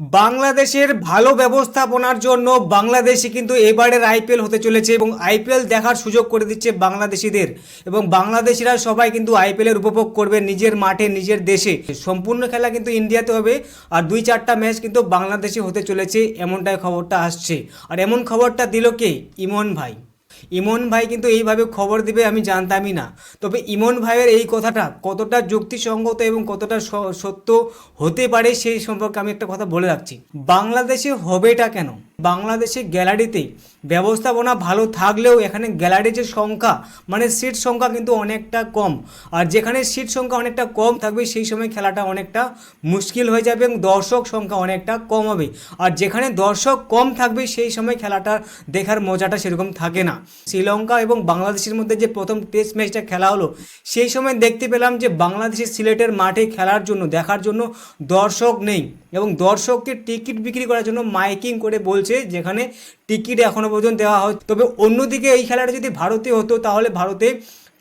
বাংলাদেশের ভালো ব্যবস্থাপনার জন্য বাংলাদেশে কিন্তু এবারের আইপিএল হতে চলেছে এবং আইপিএল দেখার সুযোগ করে দিচ্ছে বাংলাদেশিদের এবং বাংলাদেশিরা সবাই কিন্তু আইপিএলের উপভোগ করবে নিজের মাঠে, নিজের দেশে। সম্পূর্ণ খেলা কিন্তু ইন্ডিয়াতে হবে আর দুই চারটা ম্যাচ কিন্তু বাংলাদেশে হতে চলেছে, এমনটাই খবরটা আসছে। আর এমন খবরটা দিল কে? ইমন ভাই। ইমন ভাই কিন্তু এইভাবে খবর দিবে আমি জানতামই না। তবে ইমন ভাইয়ের এই কথাটা কতটা যুক্তিসঙ্গত এবং কতটা সত্য হতে পারে সেই সম্পর্কে আমি একটা কথা বলে রাখছি। বাংলাদেশে হবেটা কেন? বাংলাদেশে গ্যালারিতে ব্যবস্থাপনা ভালো থাকলেও এখানে গ্যালারির যে সংখ্যা মানে সিট সংখ্যা কিন্তু অনেকটা কম। আর যেখানে সিট সংখ্যা অনেকটা কম থাকবে, সেই সময় খেলাটা অনেকটা মুশকিল হয়ে যাবে এবং দর্শক সংখ্যা অনেকটা কম হবে। আর যেখানে দর্শক কম থাকবে, সেই সময় খেলাটা দেখার মজাটা সেরকম থাকে না। শ্রীলঙ্কা এবং বাংলাদেশের মধ্যে যে প্রথম টেস্ট ম্যাচটা খেলা হলো, সেই সময় দেখতে পেলাম যে বাংলাদেশের সিলেটের মাঠে খেলার জন্য, দেখার জন্য দর্শক নেই এবং দর্শককে টিকিট বিক্রি করার জন্য মাইকিং করে বলছে যেখানে টিকিট এখনও পর্যন্ত দেওয়া হয় তবে অন্যদিকে এই খেলাটা যদি ভারতে হতো, তাহলে ভারতে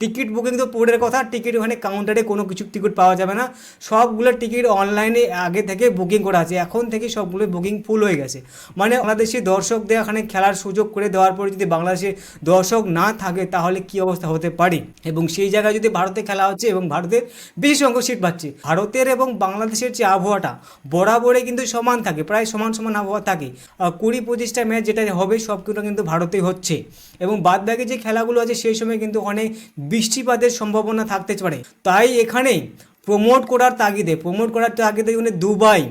টিকিট বুকিং তো পরের কথা, টিকিট ওখানে কাউন্টারে কোনো কিছু টিকিট পাওয়া যাবে না। সবগুলো টিকিট অনলাইনে আগে থেকে বুকিং করা আছে, এখন থেকে সবগুলো বুকিং ফুল হয়ে গেছে। মানে বাংলাদেশি দর্শকদের এখানে খেলার সুযোগ করে দেওয়ার পরে যদি বাংলাদেশে দর্শক না থাকে, তাহলে কি অবস্থা হতে পারে? এবং সেই জায়গায় যদি ভারতে খেলা হচ্ছে এবং ভারতের বেশি সংখ্যক সিট পাচ্ছে ভারতের এবং বাংলাদেশের যে আবহাওয়াটা বরাবরে কিন্তু সমান থাকে, প্রায় সমান সমান আবহাওয়া থাকে। কুড়ি পঁচিশটা ম্যাচ যেটা হবে সবগুলো কিন্তু ভারতেই হচ্ছে। এবং বাদ বাকি যে খেলাগুলো আছে, সেই সময় কিন্তু অনেক বৃষ্টিপাতের সম্ভাবনা থাকতে পারে। তাই এখানে প্রমোট করার তাগিদে প্রমোট করার তাগিদে মানে দুবাই।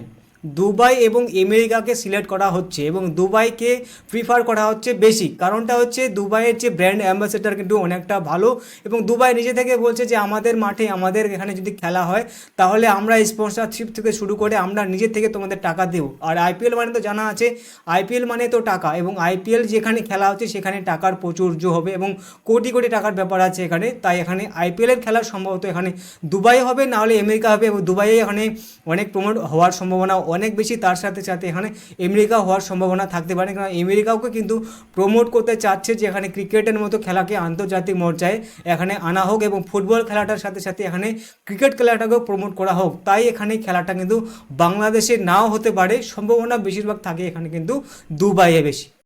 দুবাই এবং আমেরিকাকে সিলেক্ট করা হচ্ছে এবং দুবাইকে প্রিফার করা হচ্ছে বেশি। কারণটা হচ্ছে দুবাইয়ের যে ব্র্যান্ড অ্যাম্বাসেডার কিন্তু অনেকটা ভালো এবং দুবাই নিজে থেকে বলছে যে আমাদের মাঠে আমাদের এখানে যদি খেলা হয়, তাহলে আমরা স্পন্সরশিপ থেকে শুরু করে আমরা নিজে থেকে তোমাদের টাকা দেবো। আর আইপিএল মানে তো জানা আছে আইপিএল মানে তো টাকা এবং আইপিএল যেখানে খেলা হচ্ছে সেখানে টাকার প্রচুর্য হবে এবং কোটি কোটি টাকার ব্যাপার আছে এখানে, তাই এখানে আইপিএলের খেলা সম্ভবত এখানে দুবাই হবে না হলে আমেরিকা হবে এবং দুবাইয়ে এখানে অনেক প্রমোট হওয়ার সম্ভাবনা অনেক বেশি তার সাথে সাথে এখানে আমেরিকা হওয়ার সম্ভাবনা থাকতে পারে। কারণ আমেরিকাকে কিন্তু প্রমোট করতে চাচ্ছে যে এখানে ক্রিকেটের মতো খেলাকে আন্তর্জাতিক মর্যায়ে এখানে আনা হোক এবং ফুটবল খেলাটার সাথে সাথে এখানে ক্রিকেট খেলাটাকেও প্রমোট করা হোক। তাই এখানে খেলাটা কিন্তু বাংলাদেশে নাও হতে পারে। সম্ভাবনা বেশিরভাগ থাকে এখানে কিন্তু দুবাইয়ে বেশি।